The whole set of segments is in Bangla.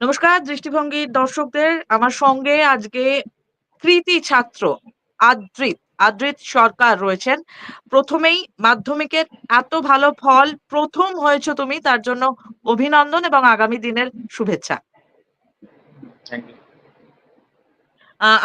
নমস্কার দৃষ্টিভঙ্গির দর্শকদের। আমার সঙ্গে আজকে কৃতি ছাত্র আদ্রিত আদ্রিত সরকার রয়েছেন। প্রথমেই মাধ্যমিকের এত ভালো ফল প্রথম হয়েছে তুমি তার জন্য অভিনন্দন এবং আগামী দিনের শুভেচ্ছা।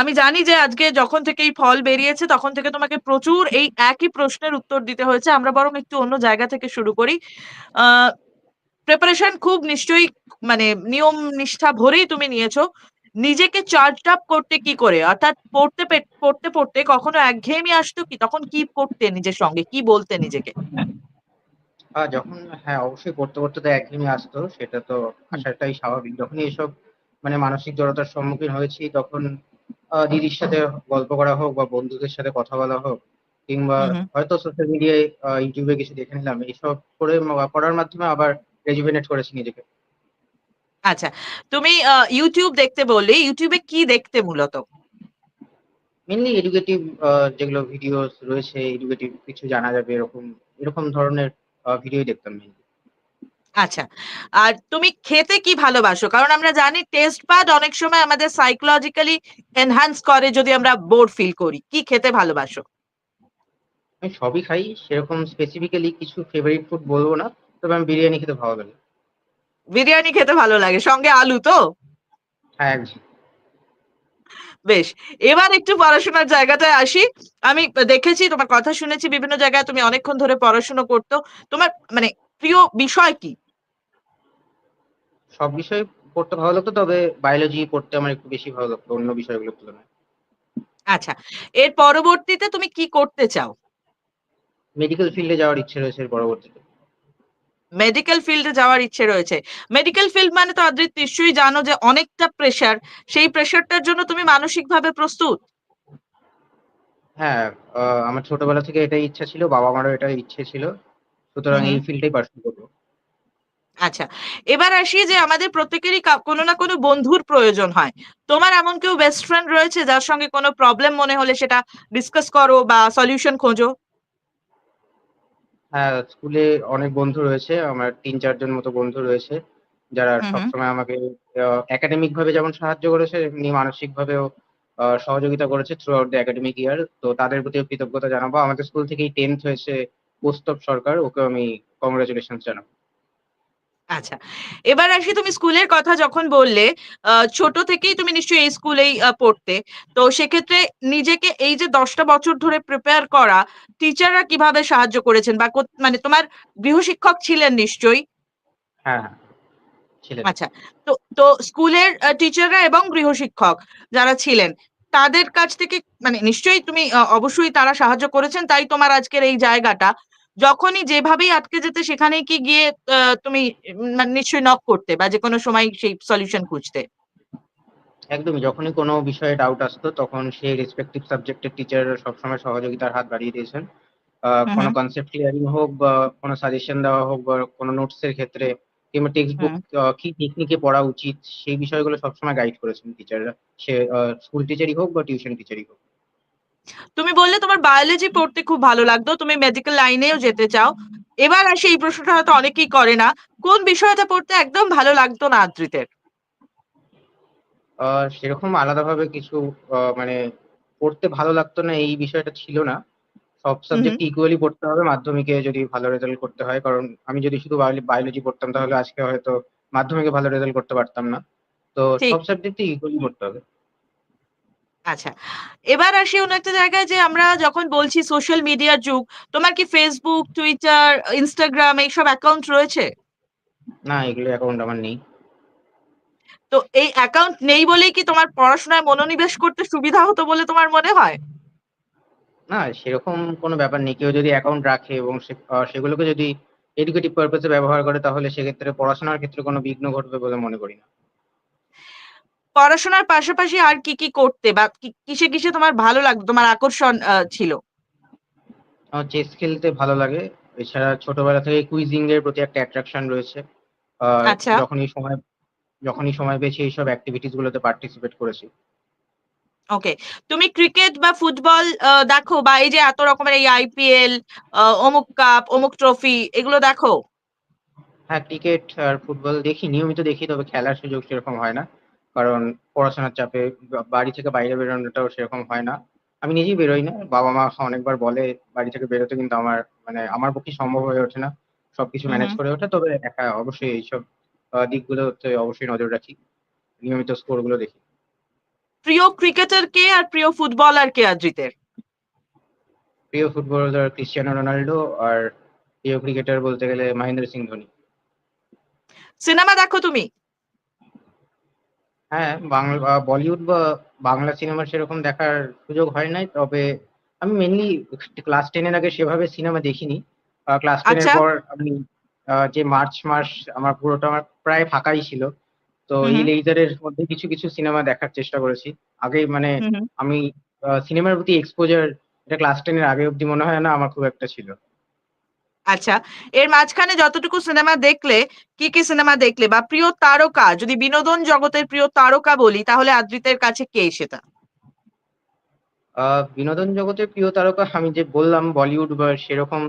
আমি জানি যে আজকে যখন থেকে এই ফল বেরিয়েছে তখন থেকে তোমাকে প্রচুর এই একই প্রশ্নের উত্তর দিতে হয়েছে। আমরা বরং একটু অন্য জায়গা থেকে শুরু করি। আহ প্রিপারেশন খুব নিশ্চয়ই মানে নিয়ম নিষ্ঠা ভরেই তুমি নিয়েছো। নিজেকে চার্জ আপ করতে কি করে? অর্থাৎ পড়তে পড়তে পড়তে কখনো একঘেয়েমি আসতো কি? তখন কি করতে নিজের সঙ্গে? কি বলতে নিজেকে? যখন হ্যাঁ অবশ্যই পড়তে পড়তে তো একঘেয়েমি আসতো সেটা তো আসাটাই স্বাভাবিক। যখনই এসব মানে মানসিক জড়তার সম্মুখীন হয়েছি তখন দিদির সাথে গল্প করা হোক বা বন্ধুদের সাথে কথা বলা হোক কিংবা। হয়তো সোশ্যাল মিডিয়ায় ইউটিউবে কিছু দেখে নিলাম এইসব করে করার মাধ্যমে আবার রেজুভেনেট করেছি নিজেকে। আচ্ছা তুমি ইউটিউব দেখতে বললে ইউটিউবে কি দেখতে মূলত? মেনলি এডুকেটিভ যেগুলো ভিডিও রয়েছে এডুকেটিভ কিছু জানা যাবে এরকম এরকম ধরনের ভিডিও দেখতাম মেনলি আচ্ছা আর তুমি খেতে কি ভালোবাসো? কারণ আমরা জানি টেস্ট পাড অনেক সময় আমাদের সাইকোলজিক্যালি এনহ্যান্স করে যদি আমরা বোর ফিল করি। কি খেতে ভালোবাসো? আমি সবই খাই সেরকম স্পেসিফিক্যালি কিছু ফেভারিট ফুড বলব না। তবে আমি বিরিয়ানি খেতে ভালো লাগে। বিরিয়ানি খেতে ভালো লাগে সঙ্গে আলু তো? হ্যাঁ একদম। বেশ এবার একটু পড়াশোনার জায়গাটায় আসি। আমি দেখেছি তোমার কথা শুনেছি বিভিন্ন জায়গায় তুমি অনেকক্ষণ ধরে পড়াশোনা করতো। তোমার মানে প্রিয় বিষয় কি? সব বিষয় পড়তে ভালো লাগতো তবে বায়োলজি পড়তে আমার একটু বেশি ভালো লাগতো অন্য বিষয়গুলোর তুলনায়। আচ্ছা এর পরবর্তীতে তুমি কি করতে চাও? মেডিকেল ফিল্ডে যাওয়ার ইচ্ছে রয়েছে এর পরবর্তীতে। মেডিকেল ফিল্ডে যাওয়ার ইচ্ছে রয়েছে। মেডিকেল ফিল্ড মানে তো আদ্রিত নিশ্চয়ই জানো যে অনেকটা প্রেশার সেই প্রেশারটার জন্য তুমি মানসিকভাবে প্রস্তুত। হ্যাঁ আমার ছোটবেলা থেকে এটাই ইচ্ছা ছিল বাবা মারও এটা ইচ্ছে ছিল। সুতরাং এই হুম। ফিল্ডটাই পার্সু করব। আচ্ছা এবার আসি যে আমাদের প্রত্যেকেরই কোনো না কোনো বন্ধুর প্রয়োজন হয়। তোমার এমন কেউ বেস্ট ফ্রেন্ড রয়েছে যার সঙ্গে কোনো প্রবলেম মনে হলে সেটা ডিসকাস করো বা সলিউশন খোঁজো? হ্যাঁ স্কুলে অনেক বন্ধু রয়েছে আমার তিন চারজন মতো বন্ধু রয়েছে যারা হুম হুম। সবসময় আমাকে একাডেমিক ভাবে যেমন সাহায্য করেছে এমনি মানসিক ভাবেও সহযোগিতা করেছে throughout the academic year তো তাদের প্রতি কৃতজ্ঞতা জানাব। আমাদের স্কুল থেকেই টেন্থ হয়েছে কৌস্তব সরকার ওকে আমি কংগ্রাচুলেশন জানাব। আচ্ছা। এবার আসি তুমি স্কুলের কথা যখন বললে ছোট থেকেই তুমি নিশ্চয়ই এই স্কুলেই পড়তে। তো সেক্ষেত্রে নিজেকে এই যে দশটা বছর ধরে প্রিপেয়ার করা টিচাররা কীভাবে সাহায্য করেছেন? বা মানে তোমার গৃহশিক্ষক ছিলেন নিশ্চয়ই? হ্যাঁ হ্যাঁ। আচ্ছা। তো তো স্কুলের টিচাররা এবং গৃহশিক্ষক যারা ছিলেন তাদের কাছ থেকে মানে নিশ্চয়ই তুমি অবশ্যই তারা সাহায্য করেছেন তাই তোমার আজকের এই জায়গাটা। যখনই যেভাবেই আটকে যেতে সেখানেই কি গিয়ে তুমি নিশ্চয়ই নক করতে বা যে কোনো সময় সেই সলিউশন খুঁজতে? একদমই। যখনই কোনো বিষয়ে ডাউট আসতো তখন সেই রেসপেক্টিভ সাবজেক্টের টিচার সবসময় সহযোগিতার হাত বাড়িয়ে দিয়েছেন। কোনো কনসেপ্ট ক্লিয়ারিং হোক বা কোনো সাজেশন দেওয়া হোক বা কোনো নোটস এর ক্ষেত্রে কিংবা টেক্সট বুক কি টেকনিকে পড়া উচিত সেই বিষয়গুলো সবসময় গাইড করেছেন টিচাররা সে স্কুল টিচারই হোক বা টিউশন টিচারই হোক। তুমি বললে তোমার বায়োলজি পড়তে খুব ভালো লাগতো তুমি মেডিকেল লাইনেও যেতে চাও। এবার আসে এই প্রশ্নটা হয়তো অনেকেই করে না কোন বিষয়টা পড়তে একদম ভালো লাগতো না আদ্রিতের? সেরকম আলাদাভাবে কিছু মানে পড়তে ভালো লাগতো না এই বিষয়টা ছিল না। সব সাবজেক্ট ইকুয়ালি পড়তে হবে মাধ্যমিকে যদি ভালো রেজাল্ট করতে হয় কারণ আমি যদি শুধু বায়োলজি পড়তাম তাহলে আজকে হয়তো মাধ্যমিকে ভালো রেজাল্ট করতে পারতাম না। তো। সব সাবজেক্টে ইকুয়ালি পড়তে হবে। আচ্ছা। এবার আসি অন্য একটা জায়গায় যে আমরা যখন বলছি সোশ্যাল মিডিয়ার যুগ তোমার কি ফেসবুক টুইটার ইনস্টাগ্রাম এইসব অ্যাকাউন্ট রয়েছে? না এগুলো অ্যাকাউন্ট আমার নেই। তো এই অ্যাকাউন্ট নেই বলেই কি তোমার পড়াশোনায় মনোনিবেশ করতে সুবিধা হতো বলে তোমার মনে হয়? না সেরকম কোনো ব্যাপার নেই। কেউ যদি অ্যাকাউন্ট রাখে এবং সেগুলোকে যদি এডুকেটিভ পারপাসে ব্যবহার করে তাহলে সেক্ষেত্রে পড়াশোনার ক্ষেত্রে কোনো বিঘ্ন ঘটবে বলে মনে করি না। পড়াশোনার পাশাপাশি আর কি কি করতে বা কিসে কিসে তোমার ভালো লাগতো তোমার আকর্ষণ ছিল? আমার চেস খেলতে ভালো লাগে। এছাড়া ছোটবেলা থেকে কুইজিং এর প্রতি একটা অ্যাট্রাকশন রয়েছে। আচ্ছা। যখনই সময় যখনই সময় পেয়েছি এইসব অ্যাক্টিভিটিস গুলোতে পার্টিসিপেট করেছি। ওকে তুমি ক্রিকেট বা ফুটবল দেখো বা এই যে এত রকমের এই আইপিএল অমুক কাপ অমুক ট্রফি এগুলো দেখো? হ্যাঁ, ক্রিকেট আর ফুটবল দেখি, নিয়মিত দেখি তবে খেলার সুযোগ সেরকম হয় না। কারণ পড়াশোনার চাপে বাড়ি থেকে বাইরে বেরোনোটাও সেরকম হয় না। আমি নিজেই বেরোই না। বাবা-মা অনেকবার বলে বাড়ি থেকে বেরোতে কিন্তু আমার মানে আমার পক্ষে সম্ভব হয়ে ওঠে না। সবকিছু ম্যানেজ করে ওঠে তবে হ্যাঁ, অবশ্যই এইসব দিকগুলোতে অবশ্যই নজর রাখি। নিয়মিত স্কোরগুলো দেখি। প্রিয় ক্রিকেটার কে আর প্রিয় ফুটবলার কে আদ্রিতের? প্রিয় ফুটবলার ক্রিস্টিয়ানো রোনাল্ডো আর প্রিয় ক্রিকেটার বলতে গেলে মহেন্দ্র সিং ধোনি। সিনেমা দেখো তুমি? হ্যাঁ, বাংলা বলিউড বা বাংলা সিনেমা সেরকম দেখার সুযোগ হয় নাই। তবে আমি মেইনলি ক্লাস 10 এর আগে সেভাবে সিনেমা দেখিনি। ক্লাস 10 এর আচ্ছা। পর আমি যে মার্চ মাস আমার পুরোটা আমার প্রায় ফাঁকাই ছিল। তো এই হু। লেইজারের মধ্যে কিছু, কিছু সিনেমা দেখার চেষ্টা করেছি। আগে মানে। আমি সিনেমার প্রতি এক্সপোজার এটা ক্লাস 10 এর আগে অব্দি মনে হয় না আমার খুব একটা ছিল। আচ্ছা। এর মাঝখানে যতটুকু সিনেমা দেখলে, কি, কি সিনেমা দেখলে? বা প্রিয় তারকা যদি বিনোদন জগতের প্রিয় তারকা বলি তাহলে আদ্রিতের কাছে কে সেটা? বিনোদন জগতের প্রিয় তারকা আমি যে বললাম বলিউড বা সেরকম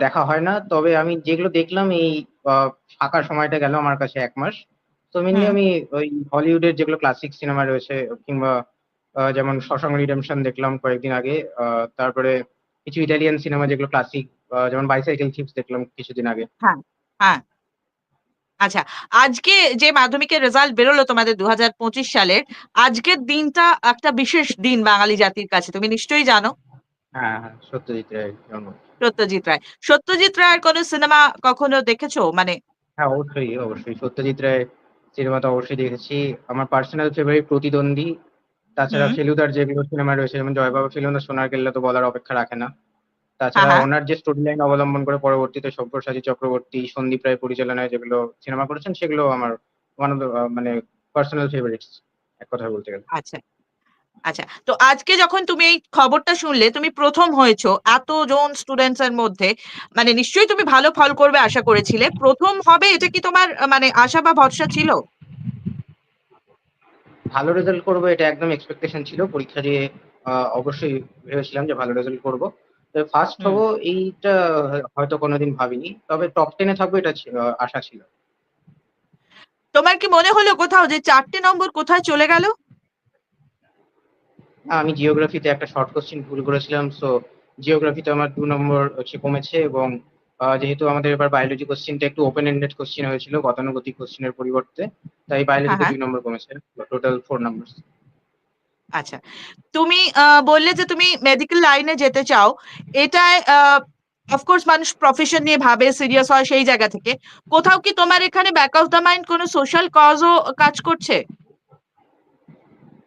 দেখা হয় না। তবে আমি যেগুলো দেখলাম এই ফাঁকা সময়টা গেল আমার কাছে এক মাস। তো মেইনলি হুম। আমি ওই হলিউডের যেগুলো ক্লাসিক সিনেমা রয়েছে কিংবা যেমন 'শশাঙ্ক রিডেমশন দেখলাম কয়েকদিন আগে। তারপরে কিছু ইটালিয়ান সিনেমা যেগুলো ক্লাসিক যেমন 'বাইসাইকেল চিপস দেখলাম কিছুদিন আগে। হ্যাঁ, হ্যাঁ। আচ্ছা, আজকে যে মাধ্যমিকের রেজাল্ট বেরোলো তোমাদের ২০২৫ সালের, আজকের দিনটা একটা বিশেষ দিন বাঙালি জাতির কাছে। তুমি নিশ্চয়ই জানো? হ্যাঁ, হ্যাঁ, সত্যজিৎ জন্ম। সত্যজিৎ রায়। সত্যজিৎ রায়ের কোন সিনেমা কখনো দেখেছ? মানে হ্যাঁ, অবশ্যই, অবশ্যই। সত্যজিৎ রায়ের সিনেমা তো অবশ্যই দেখেছি। আমার পার্সোনাল ফেভারিট 'প্রতিদ্বন্দ্বী'। তাছাড়া। ফেলুদার যেগুলো সিনেমা রয়েছে যেমন 'জয় বাবা ফেলুদা', 'সোনার কেল্লা' তো বলার অপেক্ষা রাখে না। হ্যাঁ, তাছাড়া হ্যাঁ। ওনার যে স্টোরি লাইন অবলম্বন করে পরবর্তীতে সব্যসাচী চক্রবর্তী, সন্দীপ রায় পরিচালনায় যেগুলো সিনেমা করেছেন সেগুলো আমার ওয়ান অফ মানে পার্সোনাল ফেভারিটস এক কথায় বলতে গেলে। আচ্ছা, আচ্ছা। তো আজকে যখন তুমি এই খবরটা শুনলে, তুমি প্রথম হয়েছো এত এতজন স্টুডেন্টস এর মধ্যে। মানে নিশ্চয়ই তুমি ভালো ফল করবে আশা করেছিলে। প্রথম হবে এটা কি তোমার মানে আশা বা ভরসা ছিল? ভালো রেজাল্ট করব এটা একদম এক্সপেকটেশন ছিল। পরীক্ষা দিয়ে অবশ্যই ভেবেছিলাম যে ভালো রেজাল্ট করব। ফার্স্ট। হব এইটা হয়তো কোনোদিন ভাবিনি। তবে টপ টেনে থাকব এটা আশা ছিল। তোমার কি মনে হলো কোথাও যে চারটে নম্বর কোথায় চলে গেল? আমি জিওগ্রাফিতে একটা শর্ট কোয়েশ্চেন ভুল করেছিলাম। সো জিওগ্রাফিতে আমার দু নম্বর হচ্ছে কমেছে এবং যেহেতু আমাদের এবার বায়োলজি কোয়েশ্চেনটা একটু ওপেন এন্ডেড কোয়েশ্চেন হয়েছিল গতানুগতিক কোয়েশ্চেনের পরিবর্তে। তাই হ্যাঁ, বায়োলজিতে হ্যাঁ। ২ নম্বর কমেছে। Total 4 numbers. আচ্ছা। তুমি বললে যে তুমি মেডিকেল লাইনে যেতে চাও। এটায় আ অফ মানুষ প্রফেশন নিয়ে ভাবে, সিরিয়াস হয় সেই জায়গা থেকে। কোথাও কি তোমার এখানে ব্যাক অফ দ্য মাইন্ড কোন সোশ্যাল কজ ও কাজ করছে?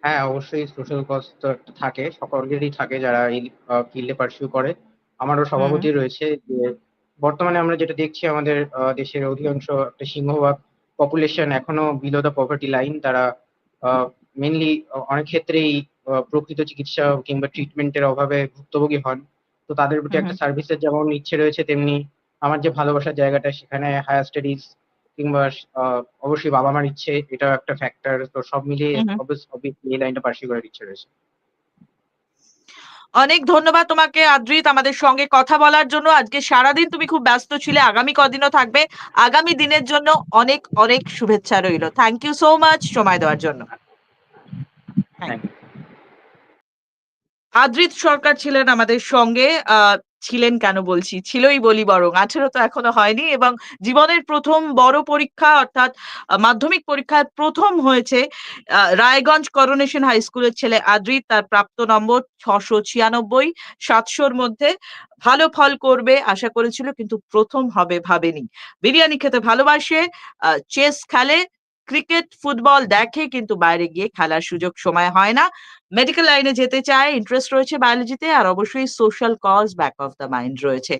হ্যাঁ, অবশ্যই সোশ্যাল কজ তো একটা থাকে। সকলেরই থাকে যারা এই ফিল্ডে পারসিউ করে। আমারও স্বভাবতই রয়েছে যে বর্তমানে আমরা যেটা দেখছি আমাদের দেশের অধিকাংশ একটা সিংহভাগ পপুলেশন এখনও বিলো দ্যা পভার্টি লাইন। তারা মেইনলি অ অনেক ক্ষেত্রেই আ প্রকৃত চিকিৎসা কিংবা ট্রিটমেন্ট এর অভাবে ভুক্তভোগী হন। তো তাদের প্রতি একটা সার্ভিসের যেমন ইচ্ছে রয়েছে তেমনি আমার যে ভালোবাসার জায়গাটা সেখানে হায়ার স্টাডিজ কিংবা অবশ্যই বাবা-মার ইচ্ছে এটাও একটা ফ্যাক্টর। তো সব মিলিয়ে। অবভিয়াসলি এই লাইনটা পার্সিউ করার ইচ্ছে রয়েছে। অনেক ধন্যবাদ তোমাকে আদ্রিত আমাদের সঙ্গে কথা বলার জন্য। আজকে সারাদিন তুমি খুব ব্যস্ত ছিলে। আগামী কদিনও থাকবে। আগামী দিনের জন্য অনেক, অনেক শুভেচ্ছা রইল। থ্যাংক ইউ সো মাচ সময় দেওয়ার জন্য। Thank thank you. Adrit Sarkar ছিলেন আমাদের সঙ্গে। ছিলেন কেন বলছি? ছিলই বলি বরং। ১৮ তো এখনও হয়নি এবং জীবনের প্রথম বড় পরীক্ষা অর্থাৎ মাধ্যমিক পরীক্ষায় প্রথম হয়েছে রায়গঞ্জ করোনেশন হাই স্কুলের ছেলে আদ্রিত। তার প্রাপ্ত নম্বর ছশো ছিয়ানব্বই সাতশোর মধ্যে। ভালো ফল করবে আশা করেছিল কিন্তু প্রথম হবে ভাবেনি। বিরিয়ানি খেতে ভালোবাসে, চেস খেলে, ক্রিকেট, ফুটবল দেখে কিন্তু বাইরে গিয়ে খেলার সুযোগ সময় হয় না। মেডিকেল লাইনে যেতে চায়, ইন্টারেস্ট রয়েছে বায়োলজিতে আর অবশ্যই social cause back of the mind রয়েছে।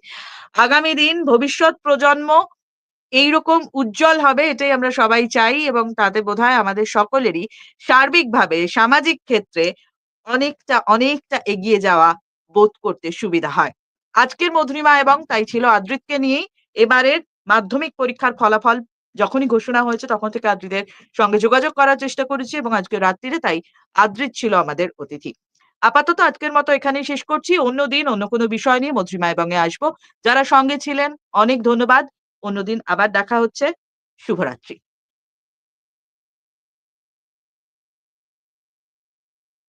আগামী দিন ভবিষ্যৎ প্রজন্ম এইরকম উজ্জ্বল হবে এটাই আমরা সবাই চাই এবং তাতে বোধহয় আমাদের সকলেরই সার্বিকভাবে সামাজিক ক্ষেত্রে অনেকটা, অনেকটা এগিয়ে যাওয়া বোধ করতে সুবিধা হয়। আজকের মধুরিমা এবং তাই ছিল আদ্রিতকে নিয়েই। এবারের মাধ্যমিক পরীক্ষার ফলাফল যখনই ঘোষণা হয়েছে তখন থেকে আদ্রিদের সঙ্গে যোগাযোগ করার চেষ্টা করেছি এবং আজকে রাত্রিরে তাই আদ্রিদ ছিল আমাদের অতিথি। আপাতত আজকের মতো এখানেই শেষ করছি। অন্যদিন অন্য কোনো বিষয় নিয়ে এবং এ আসব। যারা সঙ্গে ছিলেন, অনেক ধন্যবাদ। অন্যদিন আবার দেখা হচ্ছে। শুভরাত্রি।